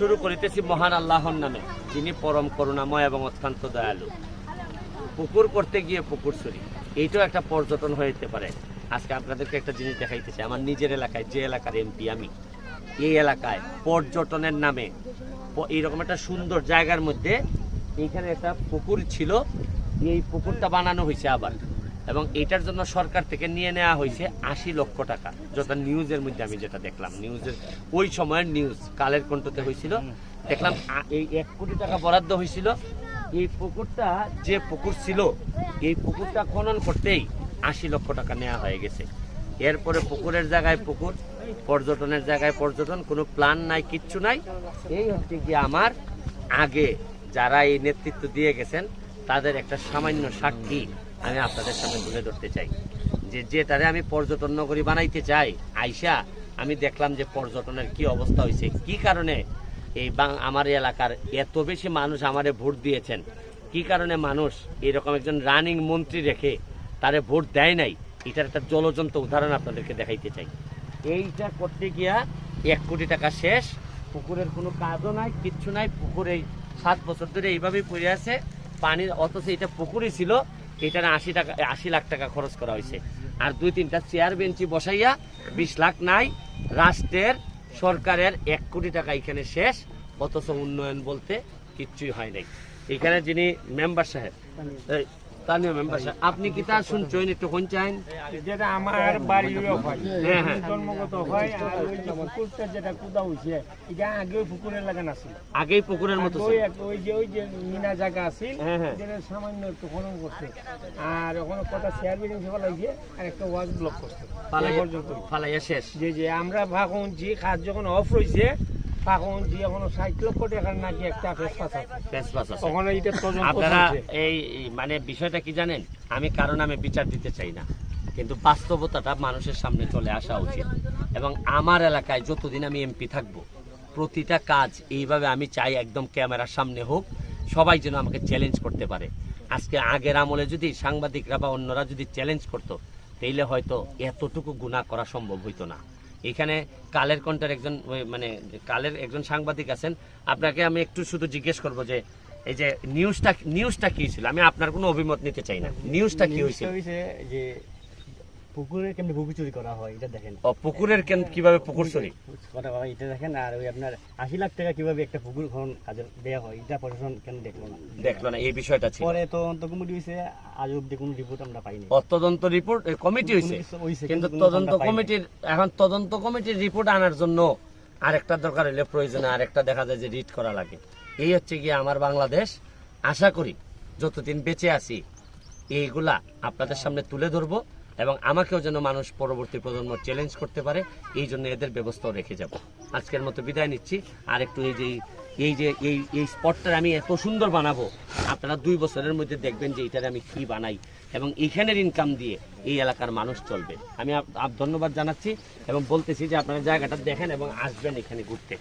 শুরু করিতেছি মহান আল্লাহর নামে, যিনি পরম করুণাময় এবং অত্যন্ত দয়ালু। পুকুর করতে গিয়ে পুকুর চুরি, এইটাও একটা পর্যটন হইতে পারে। আজকে আপনাদেরকে একটা জিনিস দেখাইতেছি, আমার নিজের এলাকায়, যে এলাকার এমপি আমি, এই এলাকায় পর্যটনের নামে এইরকম একটা সুন্দর জায়গার মধ্যে এইখানে একটা পুকুর ছিল, এই পুকুরটা বানানো হয়েছে আবার। এবং এটার জন্য সরকার থেকে নিয়ে নেওয়া হয়েছে আশি লক্ষ টাকা। যথা নিউজের মধ্যে আমি যেটা দেখলাম, নিউজের ওই সময়ের নিউজ, কালের কণ্ঠতে হয়েছিল। দেখলাম এই এক কোটি টাকা বরাদ্দ হয়েছিল। এই পুকুরটা, যে পুকুর ছিল, এই পুকুরটা খনন করতেই আশি লক্ষ টাকা নেওয়া হয়ে গেছে। এরপরে পুকুরের জায়গায় পুকুর, পর্যটনের জায়গায় পর্যটন, কোনো প্ল্যান নাই, কিচ্ছু নাই। এই হচ্ছে কি আমার আগে যারা এই নেতৃত্ব দিয়ে গেছেন, তাদের একটা সামান্য সাক্ষী আমি আপনাদের সামনে তুলে ধরতে চাই যে যেটারে আমি পর্যটন নগরী বানাইতে চাই, আইসা আমি দেখলাম যে পর্যটনের কি অবস্থা হয়েছে কি কারণে এই বাং- আমার এলাকার এত বেশি মানুষ আমারে ভোট দিয়েছেন? কি কারণে মানুষ এরকম একজন রানিং মন্ত্রী রেখে তারে ভোট দেয় নাই? এটার একটা জলজন্ত উদাহরণ আপনাদেরকে দেখাইতে চাই। এইটা করতে গিয়া এক কোটি টাকা শেষ, পুকুরের কোনো কাজও নাই, কিচ্ছু নাই, পুকুর এই সাত বছর ধরে এইভাবেই পড়ে আছে। পানির, অথচ এটা পুকুরই ছিল এটার আশি টাকা আশি লাখ টাকা খরচ করা হয়েছে। আর দুই তিনটা চেয়ার বেঞ্চি বসাইয়া বিশ লাখ নাই, রাষ্ট্রের সরকারের এক কোটি টাকা এখানে শেষ, অথচ উন্নয়ন বলতে কিচ্ছুই হয় নাই। এখানে যিনি মেম্বার সাহেব স্থানীয় মেম্বার সাহেব আপনি কি তা শুনছেন একটু কোন চাইন যেটা আমার বাড়িরও হয়। হ্যাঁ, হ্যাঁ। জন্মগত হয় আর ওই যে পুকুরটা যেটা কুদা এটা আগে পুকুরের লাগান আছিল। আগেই পুকুরের মতো ওই ওই যে ওই যে মিনা জায়গা আছিল হ্যাঁ। যেটা সামান্য একটু খনন করছে। আর ওখানে কটা চেয়ার বিল্ডিং ফেলাইছে আর একটা ওয়াজ ব্লক করছে। ফালাইয়া পর্যন্ত ফালাইয়া শেষ। যে যে আমরা ভাগুনছি কাজ যখন অফ ষাট লক্ষ টাকার নাকি একটা ফেসপাস আছে। তখন আপনারা এই মানে বিষয়টা কি জানেন? আমি কারণ আমি বিচার দিতে চাই না। কিন্তু বাস্তবতাটা মানুষের সামনে চলে আসা উচিত। এবং আমার এলাকায় যতদিন আমি এমপি থাকব প্রতিটা কাজ এইভাবে আমি চাই একদম ক্যামেরার সামনে হোক সবাই যেন আমাকে চ্যালেঞ্জ করতে পারে। আজকে আগের আমলে যদি সাংবাদিকরা বা অন্যরা যদি চ্যালেঞ্জ করতো তাইলে হয়তো এতটুকু গুণা করা সম্ভব হইতো না। এখানে কালের কণ্ঠের একজন ওই মানে কালের একজন সাংবাদিক আছেন। আপনাকে আমি একটু শুধু জিজ্ঞেস করব যে এই যে নিউজটা নিউজটা কি ছিল? আমি আপনার কোনো অভিমত নিতে চাই না। নিউজটা কি হয়েছিল? হয়েছে যে পুকুরে কেমনি পুকুর চুরি করা হয় এটা দেখেন। ও পুকুরের কেন কীভাবে পুকুর চুরি? করা হয় এটা দেখেন আর ওই আপনার আশি লাখ টাকা কীভাবে একটা পুকুর খনন কাজে দেওয়া হয় এটা প্রশাসন কেন দেখল না? দেখল না এই বিষয়টা ছিল। পরে তদন্ত কমিটি হয়েছে আজ অব্দি কোনো রিপোর্ট আমরা পাইনি। ও তদন্ত রিপোর্ট কমিটি হয়েছে কোনো কিছু হইছে, কিন্তু কিন্তু তদন্ত কমিটির এখন তদন্ত কমিটির রিপোর্ট আনার জন্য আরেকটা দরকার হলে প্রয়োজনে আরেকটা দেখা যায় যে রিড করা লাগে। এই হচ্ছে গিয়ে আমার বাংলাদেশ। আশা করি যতদিন বেঁচে আছি এইগুলা আপনাদের সামনে তুলে ধরবো। এবং আমাকেও যেন মানুষ পরবর্তী প্রজন্ম চ্যালেঞ্জ করতে পারে এই জন্য এদের ব্যবস্থাও রেখে যাব। আজকের মতো বিদায় নিচ্ছি। আর একটু এই যে এই যে এই এই স্পটটা আমি এত সুন্দর বানাবো আপনারা দুই বছরের মধ্যে দেখবেন যে এটার আমি কি বানাই এবং এখানের ইনকাম দিয়ে এই এলাকার মানুষ চলবে। আমি ধন্যবাদ জানাচ্ছি এবং বলতেছি যে আপনারা জায়গাটা দেখেন এবং আসবেন এখানে ঘুরতে।